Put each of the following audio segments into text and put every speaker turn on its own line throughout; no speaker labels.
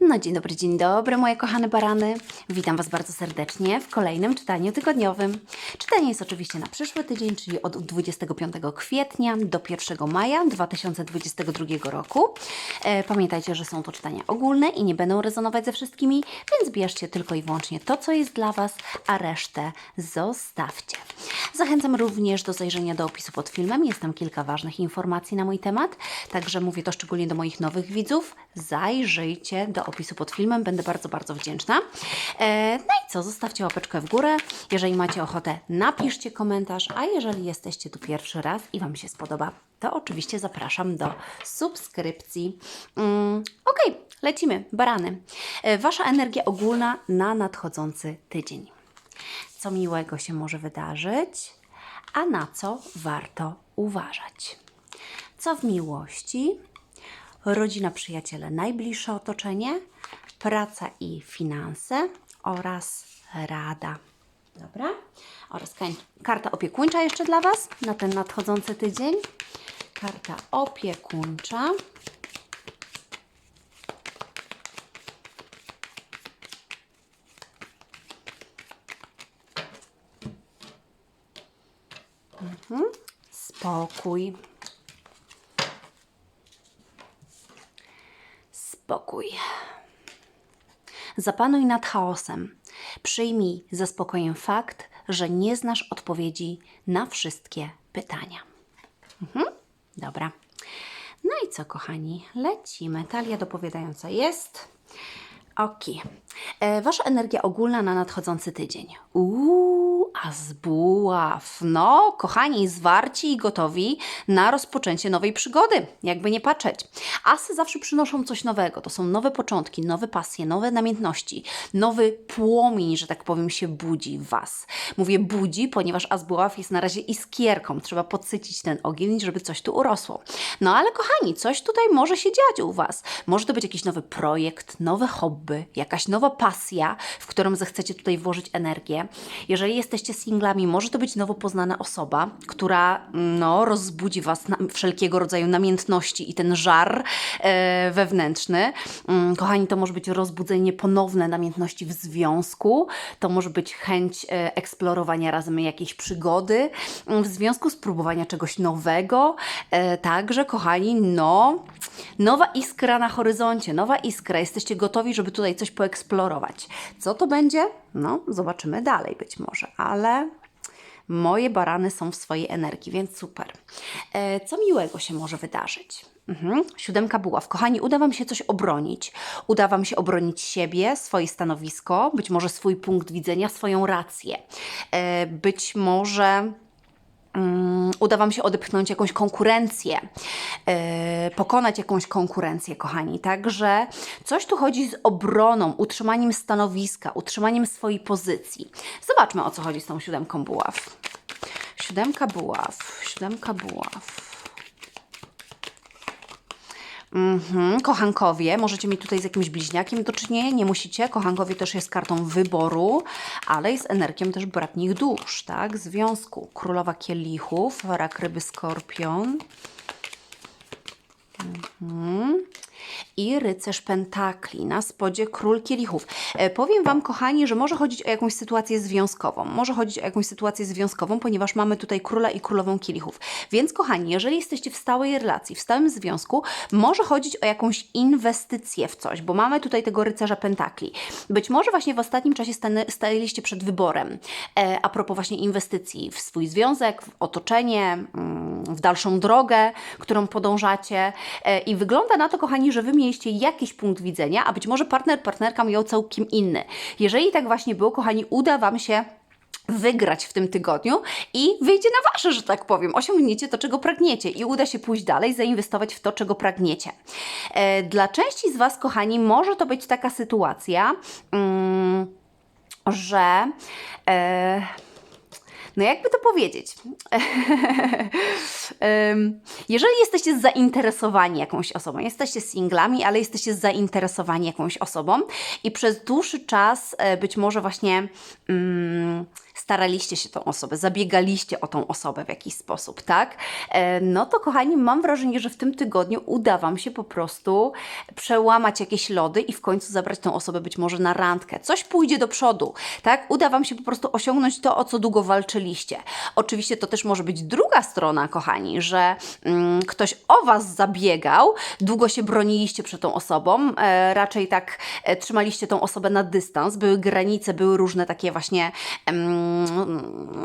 No dzień dobry, dzień dobry moje kochane barany. Witam Was bardzo serdecznie w kolejnym czytaniu tygodniowym. Czytanie jest oczywiście na przyszły tydzień, czyli od 25 kwietnia do 1 maja 2022 roku. E, pamiętajcie, że są to czytania ogólne i nie będą rezonować ze wszystkimi, więc bierzcie tylko i wyłącznie to, co jest dla Was, a resztę zostawcie. Zachęcam również do zajrzenia do opisu pod filmem. Jest tam kilka ważnych informacji na mój temat, także mówię to szczególnie do moich nowych widzów. Zajrzyjcie do opisu pod filmem, będę bardzo, bardzo wdzięczna. E, no i co, zostawcie łapeczkę w górę. Jeżeli macie ochotę, napiszcie komentarz, a jeżeli jesteście tu pierwszy raz i Wam się spodoba, to oczywiście zapraszam do subskrypcji. Mm, ok, lecimy. Barany. E, wasza energia ogólna na nadchodzący tydzień co miłego się może wydarzyć, a na co warto uważać. Co w miłości, rodzina, przyjaciele, najbliższe otoczenie, praca i finanse oraz rada. Dobra? Oraz karta opiekuńcza jeszcze dla Was na ten nadchodzący tydzień. Karta opiekuńcza. Spokój. Spokój. Zapanuj nad chaosem. Przyjmij ze spokojem fakt, że nie znasz odpowiedzi na wszystkie pytania. Mhm. Dobra. No i co, kochani? Lecimy. Talia dopowiadająca jest. Ok. E, wasza energia ogólna na nadchodzący tydzień. Uuu, a zbuław. No, kochani, zwarci i gotowi na rozpoczęcie nowej przygody. Jakby nie patrzeć. Asy zawsze przynoszą coś nowego. To są nowe początki, nowe pasje, nowe namiętności. Nowy płomień, że tak powiem, się budzi w Was. Mówię budzi, ponieważ as buław jest na razie iskierką. Trzeba podsycić ten ogień, żeby coś tu urosło. No ale kochani, coś tutaj może się dziać u Was. Może to być jakiś nowy projekt, nowe hobby, jakaś nowa pasja, w którą zechcecie tutaj włożyć energię. Jeżeli jesteście singlami, może to być nowo poznana osoba, która no, rozbudzi Was na wszelkiego rodzaju namiętności i ten żar e, wewnętrzny. Mm, kochani, to może być rozbudzenie ponowne namiętności w związku, to może być chęć e, eksplorowania razem jakiejś przygody, mm, w związku z próbowania czegoś nowego. E, także, kochani, no, nowa iskra na horyzoncie, nowa iskra. Jesteście gotowi, żeby tutaj coś poeksplorować. Co to będzie? No, zobaczymy dalej być może, ale moje barany są w swojej energii, więc super. E, co miłego się może wydarzyć? Mhm. Siódemka buław. Kochani, uda Wam się coś obronić. Uda Wam się obronić siebie, swoje stanowisko, być może swój punkt widzenia, swoją rację. E, być może uda Wam się odepchnąć jakąś konkurencję, yy, pokonać jakąś konkurencję, kochani. Także coś tu chodzi z obroną, utrzymaniem stanowiska, utrzymaniem swojej pozycji. Zobaczmy, o co chodzi z tą siódemką buław. Siódemka buław, siódemka buław. Mhm, kochankowie, możecie mieć tutaj z jakimś bliźniakiem do czynienia, nie musicie. Kochankowie też jest kartą wyboru, ale jest energią też bratnich dusz, tak? Związku. Królowa kielichów, rak ryby skorpion. Mhm. I rycerz pentakli, na spodzie król kielichów. E, powiem Wam, kochani, że może chodzić o jakąś sytuację związkową. Może chodzić o jakąś sytuację związkową, ponieważ mamy tutaj króla i królową kielichów. Więc, kochani, jeżeli jesteście w stałej relacji, w stałym związku, może chodzić o jakąś inwestycję w coś, bo mamy tutaj tego rycerza pentakli. Być może właśnie w ostatnim czasie staliście przed wyborem e, a propos właśnie inwestycji w swój związek, w otoczenie, mm, w dalszą drogę, którą podążacie. E, I wygląda na to, kochani, że Wy mieliście jakiś punkt widzenia, a być może partner, partnerka miał całkiem inny. Jeżeli tak właśnie było, kochani, uda Wam się wygrać w tym tygodniu i wyjdzie na wasze, że tak powiem. Osiągniecie to, czego pragniecie i uda się pójść dalej, zainwestować w to, czego pragniecie. E, Dla części z Was, kochani, może to być taka sytuacja, mm, że. No jakby to powiedzieć? Jeżeli jesteście zainteresowani jakąś osobą, jesteście singlami, ale jesteście zainteresowani jakąś osobą i przez dłuższy czas e, być może właśnie mm, staraliście się tą osobę, zabiegaliście o tą osobę w jakiś sposób, tak? E, no to kochani, mam wrażenie, że w tym tygodniu uda Wam się po prostu przełamać jakieś lody i w końcu zabrać tą osobę być może na randkę. Coś pójdzie do przodu, tak? Uda Wam się po prostu osiągnąć to, o co długo walczyliście. Oczywiście to też może być druga strona, kochani, że mm, ktoś o Was zabiegał, długo się broniliście przed tą osobą, e, raczej tak e, trzymaliście tą osobę na dystans, były granice, były różne takie właśnie, em,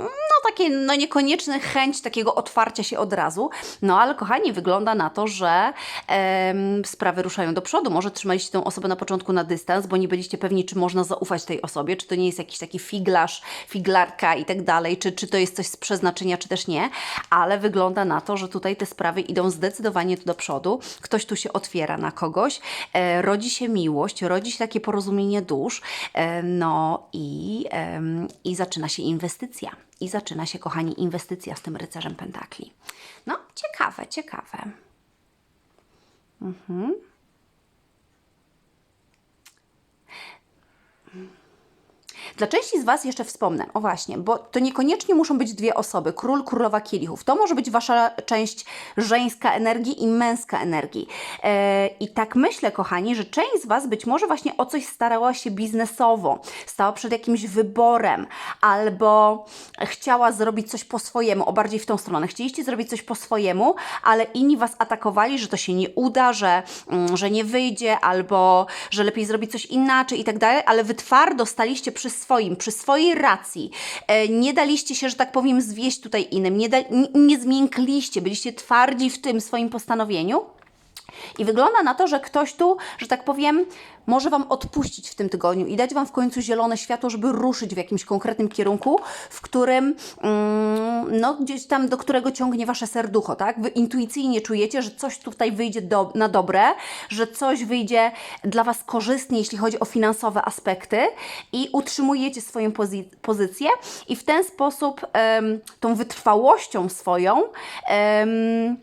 no takie, no niekonieczne chęć takiego otwarcia się od razu, no ale kochani, wygląda na to, że em, sprawy ruszają do przodu. Może trzymaliście tę osobę na początku na dystans, bo nie byliście pewni, czy można zaufać tej osobie, czy to nie jest jakiś taki figlarz, figlarka i tak dalej, czy, czy to jest coś z przeznaczenia, czy też nie, ale wygląda na to, że tutaj te sprawy idą zdecydowanie do przodu. Ktoś tu się otwiera na kogoś, e, rodzi się miłość, rodzi się takie porozumienie dusz, e, no i, em, i zaczyna się inwestycja. I zaczyna się, kochani, inwestycja z tym rycerzem pentakli. No, ciekawe, ciekawe. Dla części z Was jeszcze wspomnę, o właśnie, bo to niekoniecznie muszą być dwie osoby, król, królowa kielichów. To może być Wasza część żeńska energii i męska energii. E, I tak myślę, kochani, że część z Was być może właśnie o coś starała się biznesowo, stała przed jakimś wyborem, albo chciała zrobić coś po swojemu, o bardziej w tą stronę. Chcieliście zrobić coś po swojemu, ale inni Was atakowali, że to się nie uda, że, mm, że nie wyjdzie, albo że lepiej zrobić coś inaczej i tak dalej, ale Wy twardo staliście przy swoim, przy swojej racji. E, nie daliście się, że tak powiem, zwieść tutaj innym, nie, da, nie, nie zmiękliście, byliście twardzi w tym swoim postanowieniu. I wygląda na to, że ktoś tu, że tak powiem, może Wam odpuścić w tym tygodniu i dać Wam w końcu zielone światło, żeby ruszyć w jakimś konkretnym kierunku, w którym, mm, no gdzieś tam, do którego ciągnie Wasze serducho, tak? Wy intuicyjnie czujecie, że coś tutaj wyjdzie do, na dobre, że coś wyjdzie dla Was korzystnie, jeśli chodzi o finansowe aspekty i utrzymujecie swoją pozy pozycję i w ten sposób em, tą wytrwałością swoją em,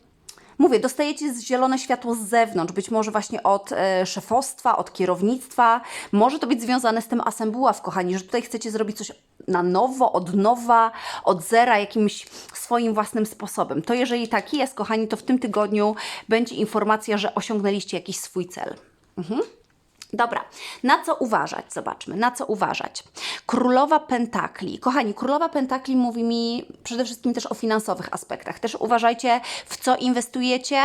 Mówię, dostajecie zielone światło z zewnątrz, być może właśnie od e, szefostwa, od kierownictwa. Może to być związane z tym asem kochani, że tutaj chcecie zrobić coś na nowo, od nowa, od zera, jakimś swoim własnym sposobem. To jeżeli tak jest, kochani, to w tym tygodniu będzie informacja, że osiągnęliście jakiś swój cel. Mhm. Dobra, na co uważać? Zobaczmy, na co uważać. Królowa Pentakli. Kochani, Królowa Pentakli mówi mi przede wszystkim też o finansowych aspektach. Też uważajcie, w co inwestujecie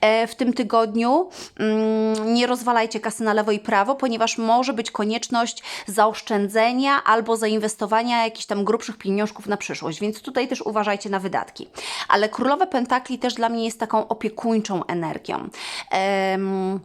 e, w tym tygodniu. Mm, Nie rozwalajcie kasy na lewo i prawo, ponieważ może być konieczność zaoszczędzenia albo zainwestowania jakichś tam grubszych pieniążków na przyszłość, więc tutaj też uważajcie na wydatki. Ale Królowa Pentakli też dla mnie jest taką opiekuńczą energią. Em,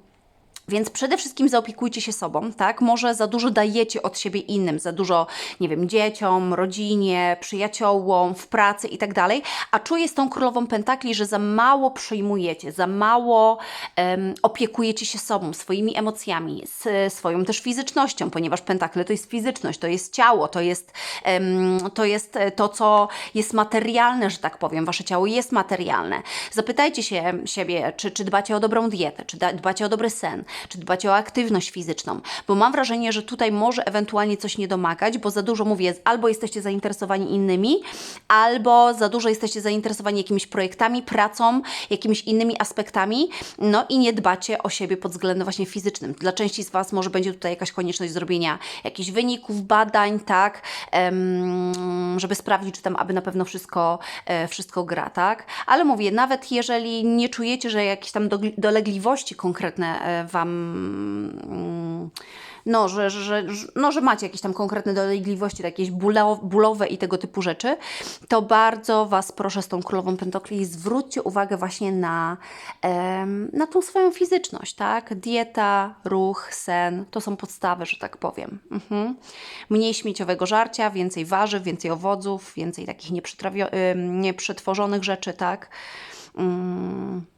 więc przede wszystkim zaopiekujcie się sobą, tak? Może za dużo dajecie od siebie innym, za dużo, nie wiem, dzieciom, rodzinie, przyjaciołom, w pracy i tak dalej, a czuję z tą królową pentakli, że za mało przyjmujecie, za mało em, opiekujecie się sobą, swoimi emocjami, z, swoją też fizycznością, ponieważ pentakle to jest fizyczność, to jest ciało, to jest, em, to jest e, to, co jest materialne, że tak powiem, wasze ciało jest materialne. Zapytajcie się siebie, czy, czy dbacie o dobrą dietę, czy da, dbacie o dobry sen, czy dbacie o aktywność fizyczną, bo mam wrażenie, że tutaj może ewentualnie coś nie domagać, bo za dużo mówię, albo jesteście zainteresowani innymi, albo za dużo jesteście zainteresowani jakimiś projektami, pracą, jakimiś innymi aspektami, no i nie dbacie o siebie pod względem właśnie fizycznym. Dla części z Was może będzie tutaj jakaś konieczność zrobienia jakichś wyników, badań, tak, żeby sprawdzić, czy tam aby na pewno wszystko, e, wszystko gra, tak, ale mówię, nawet jeżeli nie czujecie, że jakieś tam dolegliwości konkretne e, Wam mm, no, że, że, no, że macie jakieś tam konkretne dolegliwości, jakieś bólowe i tego typu rzeczy, to bardzo Was proszę z tą królową pentokli zwróćcie uwagę właśnie na, na tą swoją fizyczność, tak? Dieta, ruch, sen, to są podstawy, że tak powiem. Mhm. Mniej śmieciowego żarcia, więcej warzyw, więcej owoców, więcej takich nieprzetworzonych rzeczy, tak? Mm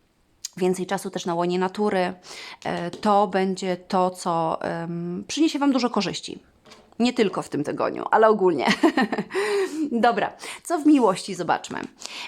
więcej czasu też na łonie natury. E, To będzie to, co przyniesie Wam dużo korzyści. Nie tylko w tym tygodniu, ale ogólnie. Dobra, co w miłości zobaczmy.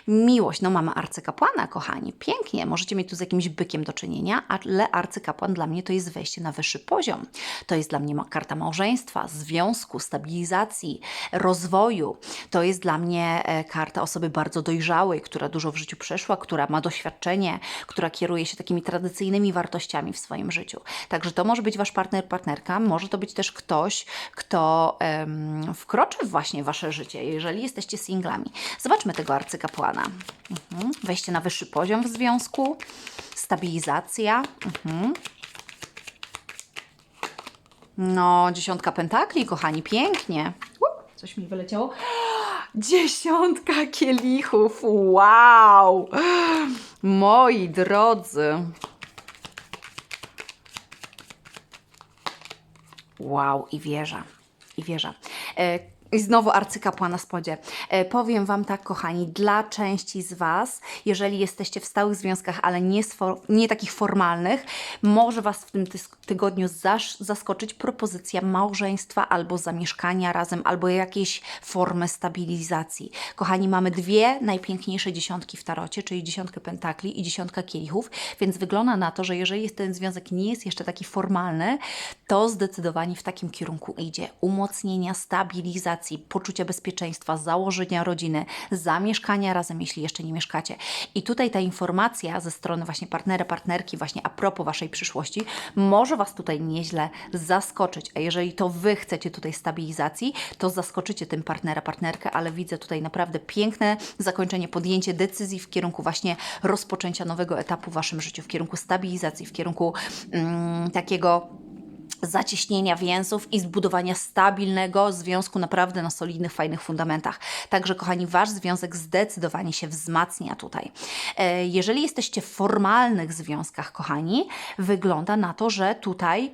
Miłość, no mamy arcykapłana, kochani, pięknie. Możecie mieć tu z jakimś bykiem do czynienia, ale arcykapłan dla mnie to jest wejście na wyższy poziom. To jest dla mnie karta małżeństwa, związku, stabilizacji, rozwoju. To jest dla mnie e, karta osoby bardzo dojrzałej, która dużo w życiu przeszła, która ma doświadczenie, która kieruje się takimi tradycyjnymi wartościami w swoim życiu. Także to może być wasz partner, partnerka, może to być też ktoś, kto em, wkroczy w właśnie wasze życie, jeżeli jesteście singlami. Zobaczmy tego arcykapłana. Mhm. Wejście na wyższy poziom w związku, stabilizacja. Mhm. No, dziesiątka pentakli, kochani, pięknie. Up, coś mi wyleciało. Dziesiątka kielichów, wow! Moi drodzy. Wow, i wieża, i wieża. E, I znowu arcykapła na spodzie. E, powiem Wam tak, kochani, dla części z Was, jeżeli jesteście w stałych związkach, ale nie, nie takich formalnych, może Was w tym tygodniu zaskoczyć propozycja małżeństwa albo zamieszkania razem, albo jakiejś formy stabilizacji. Kochani, mamy dwie najpiękniejsze dziesiątki w tarocie, czyli dziesiątkę pentakli i dziesiątka kielichów, więc wygląda na to, że jeżeli ten związek nie jest jeszcze taki formalny, to zdecydowanie w takim kierunku idzie. Umocnienia, stabilizacji, poczucia bezpieczeństwa, założenia rodziny, zamieszkania razem, jeśli jeszcze nie mieszkacie. I tutaj ta informacja ze strony właśnie partnera, partnerki, właśnie a propos Waszej przyszłości, może Was tutaj nieźle zaskoczyć. A jeżeli to Wy chcecie tutaj stabilizacji, to zaskoczycie tym partnera, partnerkę, ale widzę tutaj naprawdę piękne zakończenie, podjęcie decyzji w kierunku właśnie rozpoczęcia nowego etapu w Waszym życiu, w kierunku stabilizacji, w kierunku mm, takiego zacieśnienia więzów i zbudowania stabilnego związku naprawdę na solidnych, fajnych fundamentach. Także, kochani, Wasz związek zdecydowanie się wzmacnia tutaj. E, Jeżeli jesteście w formalnych związkach, kochani, wygląda na to, że tutaj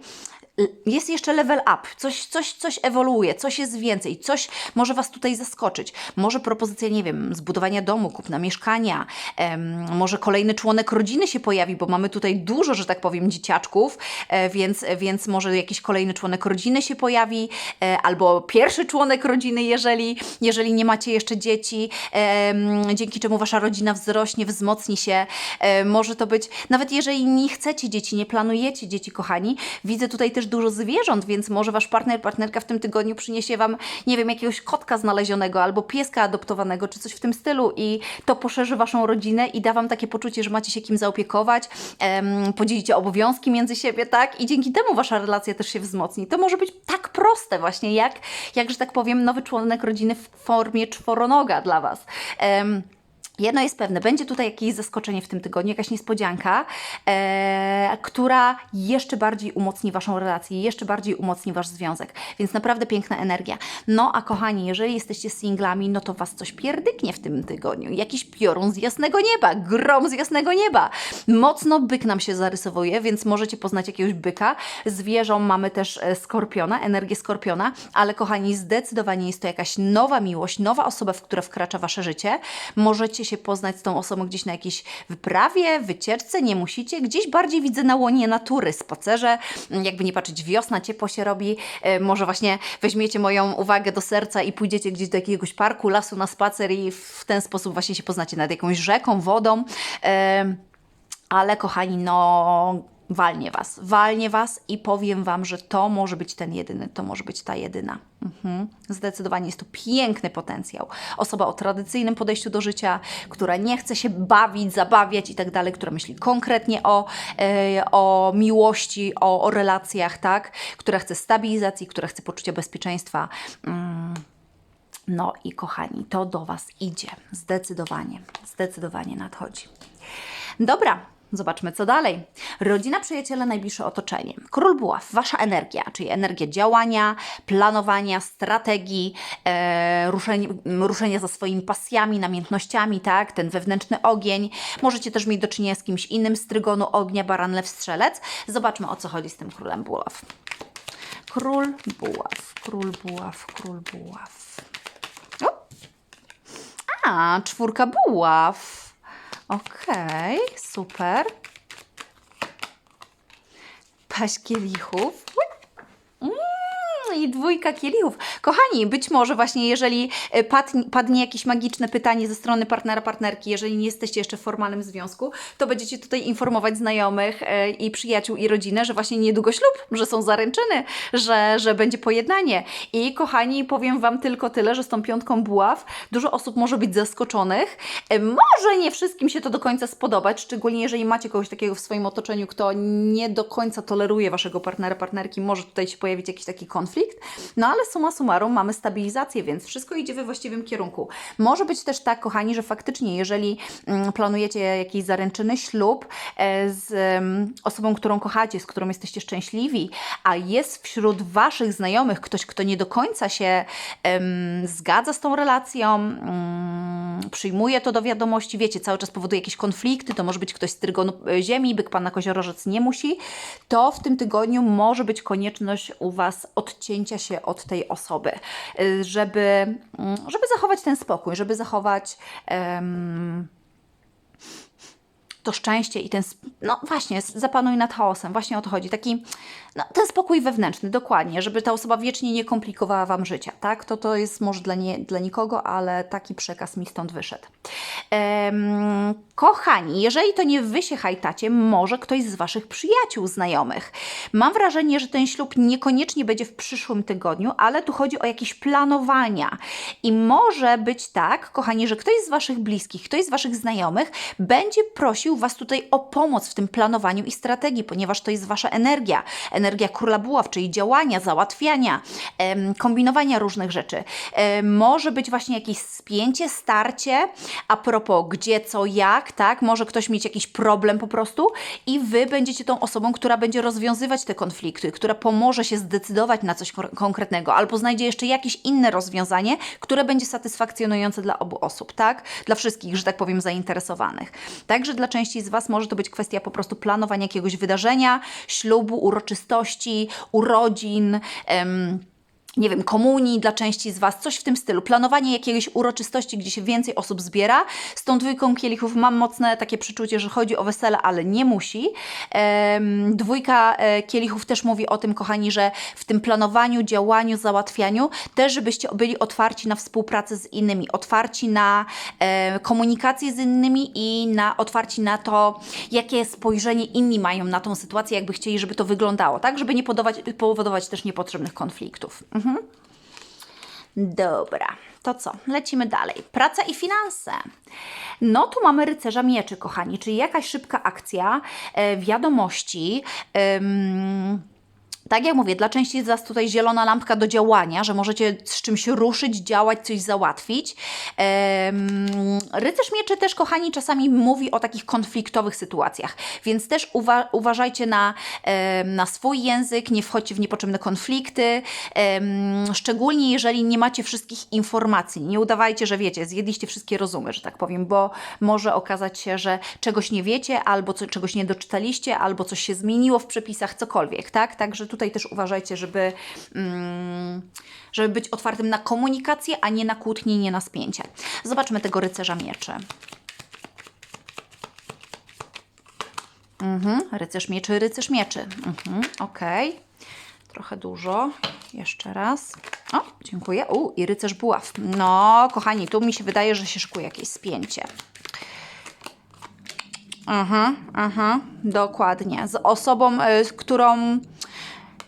jest jeszcze level up, coś, coś, coś ewoluuje, coś jest więcej, coś może Was tutaj zaskoczyć. Może propozycja, nie wiem, zbudowania domu, kupna mieszkania, em, może kolejny członek rodziny się pojawi, bo mamy tutaj dużo, że tak powiem, dzieciaczków, e, więc, więc może jakiś kolejny członek rodziny się pojawi, e, albo pierwszy członek rodziny, jeżeli, jeżeli nie macie jeszcze dzieci, em, dzięki czemu Wasza rodzina wzrośnie, wzmocni się. E, może to być, nawet jeżeli nie chcecie dzieci, nie planujecie dzieci, kochani, widzę tutaj też dużo zwierząt, więc może Wasz partner, partnerka w tym tygodniu przyniesie Wam, nie wiem, jakiegoś kotka znalezionego albo pieska adoptowanego, czy coś w tym stylu i to poszerzy Waszą rodzinę i da Wam takie poczucie, że macie się kim zaopiekować, em, podzielicie obowiązki między siebie, tak? I dzięki temu Wasza relacja też się wzmocni. To może być tak proste właśnie, jak, jak że tak powiem, nowy członek rodziny w formie czworonoga dla Was. Em, Jedno jest pewne, będzie tutaj jakieś zaskoczenie w tym tygodniu, jakaś niespodzianka, e, która jeszcze bardziej umocni Waszą relację, jeszcze bardziej umocni Wasz związek, więc naprawdę piękna energia. No a kochani, jeżeli jesteście singlami, no to Was coś pierdyknie w tym tygodniu. Jakiś piorun z jasnego nieba, grom z jasnego nieba. Mocno byk nam się zarysowuje, więc możecie poznać jakiegoś byka. Zwierzą mamy też e, skorpiona, energię skorpiona, ale kochani, zdecydowanie jest to jakaś nowa miłość, nowa osoba, w która wkracza Wasze życie. Możecie się poznać z tą osobą gdzieś na jakiejś wyprawie, wycieczce, nie musicie. Gdzieś bardziej widzę na łonie natury, spacerze, mm, jakby nie patrzeć, wiosna, ciepło się robi. E, Może właśnie weźmiecie moją uwagę do serca i pójdziecie gdzieś do jakiegoś parku, lasu na spacer i w ten sposób właśnie się poznacie nad jakąś rzeką, wodą. E, ale kochani, no walnie was, walnie was i powiem wam, że to może być ten jedyny, to może być ta jedyna. Mhm. Zdecydowanie jest to piękny potencjał. Osoba o tradycyjnym podejściu do życia, która nie chce się bawić, zabawiać i tak dalej, która myśli konkretnie o, e, o miłości, o, o relacjach, tak? Która chce stabilizacji, która chce poczucia bezpieczeństwa. Mm. No i kochani, to do Was idzie. Zdecydowanie, zdecydowanie nadchodzi. Dobra, zobaczmy co dalej. Rodzina, przyjaciele, najbliższe otoczenie. Król Buław, Wasza energia, czyli energia działania, planowania, strategii, e, ruszenie, ruszenia za swoimi pasjami, namiętnościami, tak? Ten wewnętrzny ogień. Możecie też mieć do czynienia z kimś innym z trygonu ognia, baran, lew, strzelec. Zobaczmy o co chodzi z tym królem Buław. Król Buław, król Buław, król Buław. O! A, czwórka buław. Okej, super. Paść kielichów. Mm, I dwójka kielichów. Kochani, być może właśnie jeżeli e, padnie, padnie jakieś magiczne pytanie ze strony partnera, partnerki, jeżeli nie jesteście jeszcze w formalnym związku, to będziecie tutaj informować znajomych e, i przyjaciół i rodzinę, że właśnie niedługo ślub, że są zaręczyny, że, że będzie pojednanie. I kochani, powiem Wam tylko tyle, że z tą piątką buław dużo osób może być zaskoczonych. E, Może nie wszystkim się to do końca spodobać, szczególnie jeżeli macie kogoś takiego w swoim otoczeniu, kto nie do końca toleruje Waszego partnera, partnerki, może tutaj się pojawić jakiś taki konflikt. No ale summa summarum mamy stabilizację, więc wszystko idzie we właściwym kierunku. Może być też tak, kochani, że faktycznie, jeżeli mm, planujecie jakieś zaręczyny, ślub e, z osobą, którą kochacie, z którą jesteście szczęśliwi, a jest wśród Waszych znajomych ktoś, kto nie do końca się em, zgadza z tą relacją, mm, przyjmuje to do wiadomości, wiecie, cały czas powoduje jakieś konflikty, to może być ktoś z trygonu e, ziemi, byk pana koziorożec nie musi, to w tym tygodniu może być konieczność u Was odcięcia się od tej osoby, y, żeby, mm, żeby zachować ten spokój, żeby zachować em, to szczęście i ten, no właśnie, zapanuj nad chaosem, właśnie o to chodzi, taki, no, ten spokój wewnętrzny, dokładnie, żeby ta osoba wiecznie nie komplikowała Wam życia, tak? To to jest może dla, nie, dla nikogo, ale taki przekaz mi stąd wyszedł. Em, kochani, jeżeli to nie Wy się hajtacie, może ktoś z Waszych przyjaciół, znajomych. Mam wrażenie, że ten ślub niekoniecznie będzie w przyszłym tygodniu, ale tu chodzi o jakieś planowania. I może być tak, kochani, że ktoś z Waszych bliskich, ktoś z Waszych znajomych będzie prosił Was tutaj o pomoc w tym planowaniu i strategii, ponieważ to jest Wasza energia. Energia króla buław, czyli działania, załatwiania, kombinowania różnych rzeczy. Może być właśnie jakieś spięcie, starcie a propos gdzie, co, jak, tak? Może ktoś mieć jakiś problem po prostu i Wy będziecie tą osobą, która będzie rozwiązywać te konflikty, która pomoże się zdecydować na coś kon- konkretnego, albo znajdzie jeszcze jakieś inne rozwiązanie, które będzie satysfakcjonujące dla obu osób, tak? Dla wszystkich, że tak powiem, zainteresowanych. Także dla części z Was może to być kwestia po prostu planowania jakiegoś wydarzenia, ślubu, uroczystości, urodzin. Em, nie wiem, komunii dla części z Was, coś w tym stylu. Planowanie jakiejś uroczystości, gdzie się więcej osób zbiera. Z tą dwójką kielichów mam mocne takie przeczucie, że chodzi o wesele, ale nie musi. Em, dwójka e, kielichów też mówi o tym, kochani, że w tym planowaniu, działaniu, załatwianiu też, żebyście byli otwarci na współpracę z innymi, otwarci na e, komunikację z innymi i na otwarci na to, jakie spojrzenie inni mają na tą sytuację, jakby chcieli, żeby to wyglądało, tak? Żeby nie podawać, powodować też niepotrzebnych konfliktów. Mhm. Dobra, to co? Lecimy dalej. Praca i finanse. No tu mamy rycerza mieczy, kochani, czyli jakaś szybka akcja, e, wiadomości. em, tak jak mówię, dla części z Was tutaj zielona lampka do działania, że możecie z czymś ruszyć, działać, coś załatwić. Rycerz mieczy też, kochani, czasami mówi o takich konfliktowych sytuacjach, więc też uwa uważajcie na, na swój język, nie wchodźcie w niepotrzebne konflikty, szczególnie jeżeli nie macie wszystkich informacji. Nie udawajcie, że wiecie, zjedliście wszystkie rozumy, że tak powiem, bo może okazać się, że czegoś nie wiecie, albo co, czegoś nie doczytaliście, albo coś się zmieniło w przepisach, cokolwiek, tak? Także tutaj też uważajcie, żeby, mm, żeby być otwartym na komunikację, a nie na kłótnie, nie na spięcie. Zobaczmy tego rycerza mieczy. Mhm, rycerz mieczy, rycerz mieczy. Mhm, okej. Trochę dużo. Jeszcze raz. O, dziękuję. U, i rycerz buław. No, kochani, tu mi się wydaje, że się szykuje jakieś spięcie. Aha, aha, dokładnie. Z osobą, y, z którą.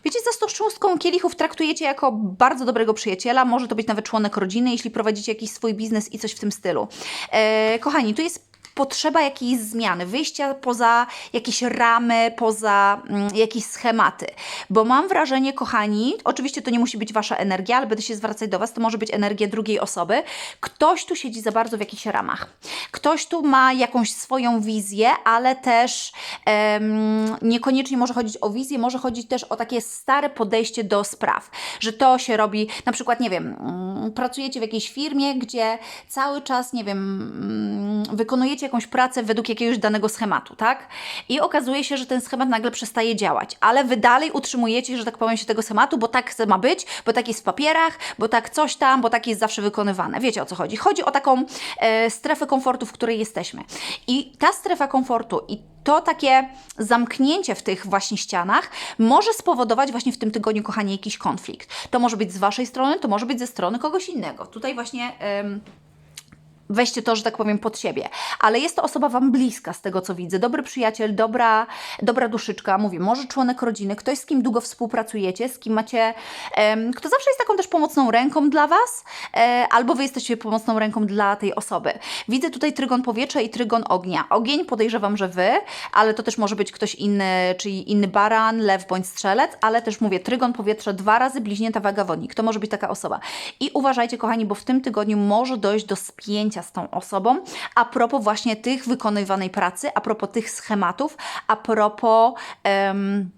Wiecie, za tą szóstką kielichów traktujecie jako bardzo dobrego przyjaciela, może to być nawet członek rodziny, jeśli prowadzicie jakiś swój biznes i coś w tym stylu. E, kochani, tu jest potrzeba jakiejś zmiany, wyjścia poza jakieś ramy, poza mm, jakieś schematy. Bo mam wrażenie, kochani, oczywiście to nie musi być wasza energia, ale będę się zwracać do was, to może być energia drugiej osoby. Ktoś tu siedzi za bardzo w jakichś ramach. Ktoś tu ma jakąś swoją wizję, ale też em, niekoniecznie może chodzić o wizję, może chodzić też o takie stare podejście do spraw, że to się robi, na przykład, nie wiem, mm, pracujecie w jakiejś firmie, gdzie cały czas, nie wiem, mm, wykonujecie jakąś pracę według jakiegoś danego schematu, tak? I okazuje się, że ten schemat nagle przestaje działać, ale wy dalej utrzymujecie, że tak powiem, się tego schematu, bo tak ma być, bo tak jest w papierach, bo tak coś tam, bo tak jest zawsze wykonywane. Wiecie o co chodzi? Chodzi o taką e, strefę komfortu, w której jesteśmy. I ta strefa komfortu i to takie zamknięcie w tych właśnie ścianach może spowodować właśnie w tym tygodniu, kochani, jakiś konflikt. To może być z Waszej strony, to może być ze strony kogoś innego. Tutaj właśnie. Weźcie to, że tak powiem, pod siebie. Ale jest to osoba Wam bliska, z tego co widzę. Dobry przyjaciel, dobra, dobra duszyczka, mówię, może członek rodziny, ktoś, z kim długo współpracujecie, z kim macie, em, kto zawsze jest taką też pomocną ręką dla Was, e, albo Wy jesteście pomocną ręką dla tej osoby. Widzę tutaj trygon powietrza i trygon ognia. Ogień podejrzewam, że Wy, ale to też może być ktoś inny, czyli inny baran, lew bądź strzelec, ale też mówię, trygon powietrza dwa razy bliźnięta waga wodnik. To może być taka osoba. I uważajcie, kochani, bo w tym tygodniu może dojść do spięcia z tą osobą, a propos właśnie tych wykonywanej pracy, a propos tych schematów, a propos... mm,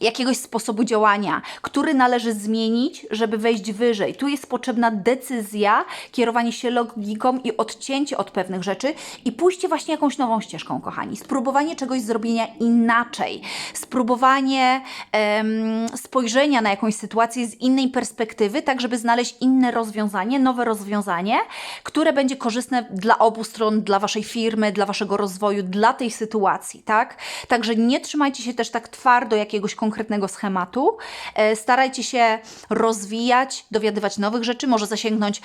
jakiegoś sposobu działania, który należy zmienić, żeby wejść wyżej. Tu jest potrzebna decyzja, kierowanie się logiką i odcięcie od pewnych rzeczy i pójście właśnie jakąś nową ścieżką, kochani. Spróbowanie czegoś zrobienia inaczej. Spróbowanie em, spojrzenia na jakąś sytuację z innej perspektywy, tak żeby znaleźć inne rozwiązanie, nowe rozwiązanie, które będzie korzystne dla obu stron, dla Waszej firmy, dla Waszego rozwoju, dla tej sytuacji, tak? Także nie trzymajcie się też tak twardo jakiegoś konkretnego schematu. E, starajcie się rozwijać, dowiadywać nowych rzeczy, może zasięgnąć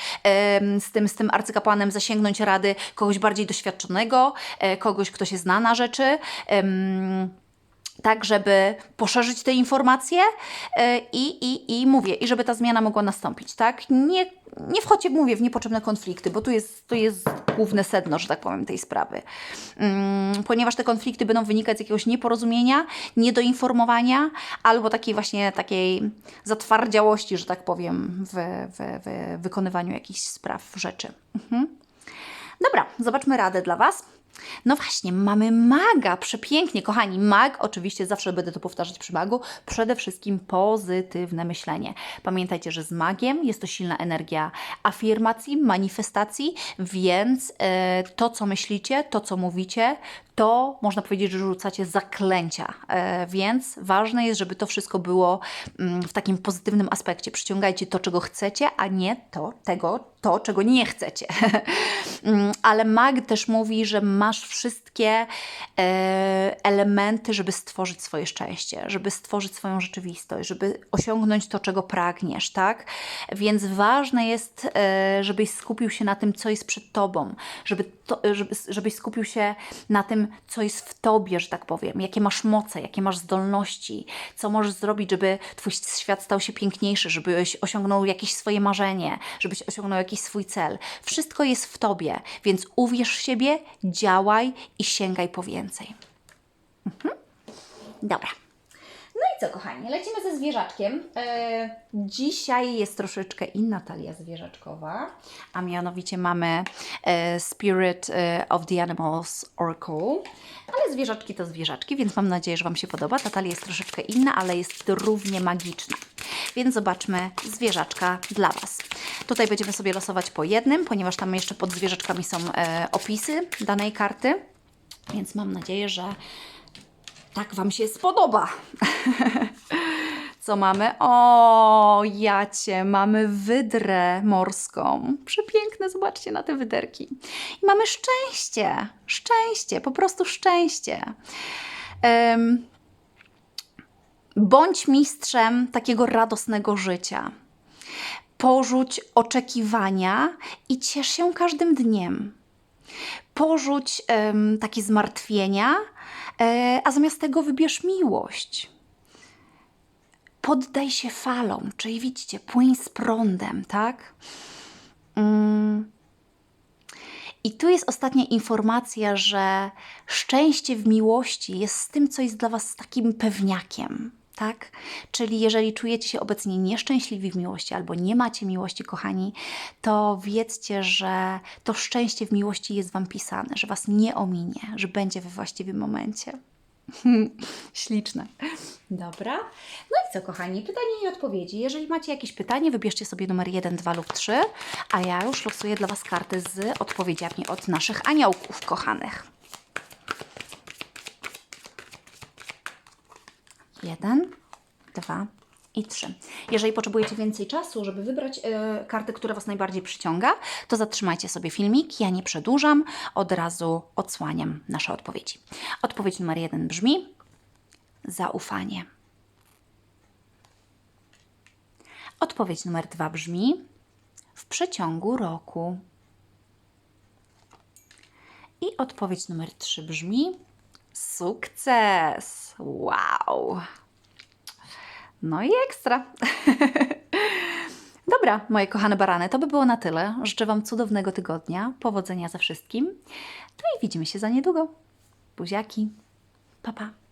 z, tym, z tym arcykapłanem, zasięgnąć rady kogoś bardziej doświadczonego, e, kogoś, kto się zna na rzeczy. tak, żeby poszerzyć te informacje e, i, i, i mówię, i żeby ta zmiana mogła nastąpić, tak? Nie, nie wchodźcie, mówię, w niepotrzebne konflikty, bo tu jest, to jest główne sedno, że tak powiem, tej sprawy. Mm, ponieważ te konflikty będą wynikać z jakiegoś nieporozumienia, niedoinformowania albo takiej właśnie takiej zatwardziałości, że tak powiem, w, w, w wykonywaniu jakichś spraw, rzeczy. Mhm. Dobra, zobaczmy radę dla Was. No właśnie, mamy maga, przepięknie, kochani. Mag, oczywiście zawsze będę to powtarzać przy magu, przede wszystkim pozytywne myślenie. Pamiętajcie, że z magiem jest to silna energia afirmacji, manifestacji, więc e, to, co myślicie, to, co mówicie, to można powiedzieć, że rzucacie zaklęcia. E, więc ważne jest, żeby to wszystko było mm, w takim pozytywnym aspekcie. Przyciągajcie to, czego chcecie, a nie to, tego, to, czego nie chcecie. Mm, Ale mag też mówi, że masz wszystkie e, elementy, żeby stworzyć swoje szczęście, żeby stworzyć swoją rzeczywistość, żeby osiągnąć to, czego pragniesz, tak? Więc ważne jest, e, żebyś skupił się na tym, co jest przed tobą, żeby to, żeby, żebyś skupił się na tym, co jest w tobie, że tak powiem, jakie masz moce, jakie masz zdolności, co możesz zrobić, żeby twój świat stał się piękniejszy, żebyś osiągnął jakieś swoje marzenie, żebyś osiągnął jakiś swój cel. Wszystko jest w tobie, więc uwierz w siebie, działaj i sięgaj po więcej. Mhm. Dobra. No i co, kochani, lecimy ze zwierzaczkiem. E, dzisiaj jest troszeczkę inna talia zwierzaczkowa, a mianowicie mamy e, Spirit e, of the Animals Oracle. Ale zwierzaczki to zwierzaczki, więc mam nadzieję, że Wam się podoba. Ta talia jest troszeczkę inna, ale jest równie magiczna. Więc zobaczmy zwierzaczka dla Was. Tutaj będziemy sobie losować po jednym, ponieważ tam jeszcze pod zwierzaczkami są e, opisy danej karty. Więc mam nadzieję, że tak Wam się spodoba. Co mamy? O, jacie, mamy wydrę morską. Przepiękne, zobaczcie na te wyderki. I mamy szczęście, szczęście, po prostu szczęście. Em, bądź mistrzem takiego radosnego życia. Porzuć oczekiwania i ciesz się każdym dniem porzuć em, takie zmartwienia, e, a zamiast tego wybierz miłość. Poddaj się falom, czyli widzicie, płyń z prądem, tak? Mm. I tu jest ostatnia informacja, że szczęście w miłości jest z tym, co jest dla Was takim pewniakiem. Tak? Czyli jeżeli czujecie się obecnie nieszczęśliwi w miłości albo nie macie miłości, kochani, to wiedzcie, że to szczęście w miłości jest Wam pisane, że Was nie ominie, że będzie we właściwym momencie. Śliczne. Dobra. No i co, kochani? Pytanie i odpowiedzi. Jeżeli macie jakieś pytanie, wybierzcie sobie numer 1, 2 lub 3, a ja już losuję dla Was karty z odpowiedziami od naszych aniołków kochanych. Jeden, dwa i trzy. Jeżeli potrzebujecie więcej czasu, żeby wybrać e, kartę, która Was najbardziej przyciąga, to zatrzymajcie sobie filmik. Ja nie przedłużam, od razu odsłaniam nasze odpowiedzi. Odpowiedź numer jeden brzmi: zaufanie. Odpowiedź numer dwa brzmi: w przeciągu roku. I odpowiedź numer trzy brzmi: sukces. Wow! No i ekstra. Dobra, moje kochane barany, to by było na tyle. Życzę Wam cudownego tygodnia, powodzenia ze wszystkim. No i widzimy się za niedługo. Buziaki. Pa, pa.